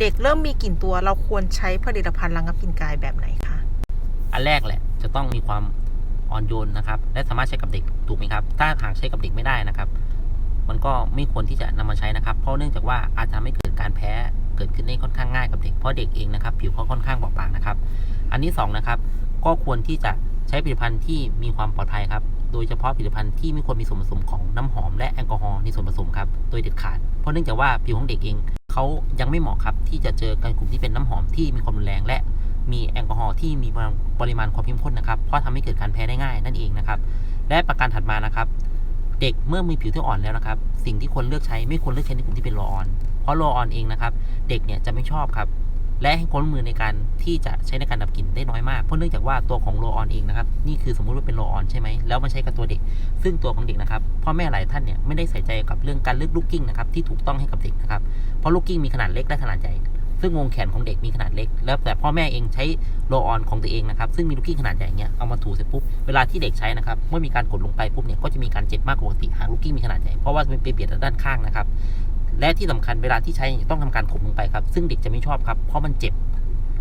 เด็กเริ่มมีกลิ่นตัวเราควรใช้ผลิตภัณฑ์ระงับกลิ่นกายแบบไหนคะ อันแรกแหละจะต้องมีความอ่อนโยนนะครับ และสามารถใช้กับเด็กถูกไหมครับ ถ้าหากใช้กับเด็กไม่ได้นะครับ มันก็ไม่ควรที่จะนำมาใช้นะครับ เพราะเนื่องจากว่าอาจจะทำให้เกิดการแพ้เกิดขึ้นได้ค่อนข้างง่ายกับเด็กเพราะเด็กเองนะครับ ผิวเขาค่อนข้างบอบบางนะครับ อันที่สองนะครับก็ควรที่จะใช้ผลิตภัณฑ์ที่มีความปลอดภัยครับ โดยเฉพาะผลิตภัณฑ์ที่ไม่ควรมีส่วนผสมของน้ำหอมและแอลกอฮอล์ในส่วนผสมครับ โดยเด็ดขาด เพราะเนื่องจากว่าผิวของเด็กเอง เขายังไม่เหมาะครับที่จะเจอกันกลุ่มที่เป็นน้ำหอมที่มีความรุนแรง และมีแอลกอฮอล์ที่มีปริมาณความเข้มข้นนะครับ เพราะทำให้เกิดการแพ้ได้ง่ายนั่นเองนะครับ และประการถัดมานะครับ เด็กเมื่อมีผิวที่อ่อนแล้วนะครับ สิ่งที่ควรเลือกใช้ไม่ควรเลือกใช้ในกลุ่มที่เป็นโลออน เพราะโลออนเองนะครับ เด็กเนี่ยจะไม่ชอบครับ และให้ความร่วมมือในการที่จะใช้ในการดับกลิ่นได้น้อยมากเพราะเนื่องจากว่าตัวของโลออนเองนะครับนี่คือสมมุติว่าเป็นโลออนใช่ไหมแล้วมาใช้กับตัวเด็ก ซึ่งตัวของเด็กนะครับพ่อแม่หลายท่านเนี่ยไม่ได้ใส่ใจกับเรื่องการเลือกลูกกิ้งนะครับที่ถูกต้องให้กับเด็กนะครับเพราะลูกกิ้งมีขนาดเล็กและขนาดใหญ่ซึ่งวงแขนของเด็กมีขนาดเล็ก แล้วแต่พ่อแม่เองใช้โลออนของตัวเองนะครับ ซึ่งมีลูกกิ้งขนาดใหญ่เงี้ย เอามาถูเสร็จปุ๊บ เวลาที่เด็กใช้นะครับ เมื่อมีการกดลงไปปุ๊บเนี่ย ก็จะมีการเจ็บมากกว่าปกติ หากลูกกิ้งมีขนาดใหญ่ เพราะว่ามันไปเปลี่ยนด้านข้างนะครับ และที่สำคัญเวลาที่ใช้ต้องทำการถมลงไปครับ ซึ่งเด็กจะไม่ชอบครับ เพราะมันเจ็บ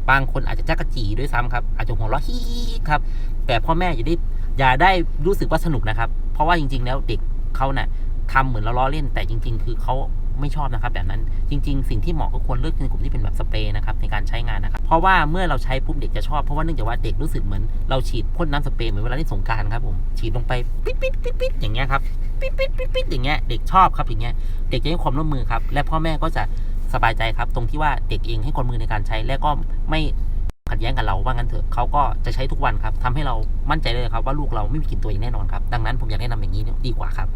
บางคนอาจจะจักกะจีด้วยซ้ำครับ อาจจะหัวเราะฮิๆครับ แต่พ่อแม่อย่าได้อย่าได้รู้สึกว่าสนุกนะครับ เพราะว่าจริง ๆ แล้วเด็กเขาน่ะทำเหมือนเราล้อเล่น แต่จริง ๆ คือเขา ไม่ชอบนะครับแบบนั้นจริง ๆ สิ่งที่เหมาะก็ควรเลือกในกลุ่มที่เป็นแบบสเปรย์นะครับในการใช้งานนะครับเพราะว่าเมื่อเราใช้ปุ๊บเด็กจะชอบเพราะว่าเนื่องจากว่าเด็กรู้สึกเหมือนเราฉีดพ่นน้ำสเปรย์เหมือนเวลาเล่นสงการครับผมฉีดลงไปปิดปิดปิดปิดอย่างเงี้ยครับปิดปิดปิดปิดอย่างเงี้ยเด็กชอบครับอย่างเงี้ยเด็กจะให้ความร่วมมือครับและพ่อแม่ก็จะสบายใจครับ ตรงที่ว่าเด็กเองให้ความมือในการใช้และก็ไม่ขัดแย้งกับเราว่างั้นเถอะเขาก็จะใช้ทุกวันครับทำให้เรามั่นใจเลยครับว่าลูกเราไม่มีกลิ่นตัวอย่างแน่นอนครับดังนั้นผมอยากแนะนำอย่างนี้ดีกว่าครับ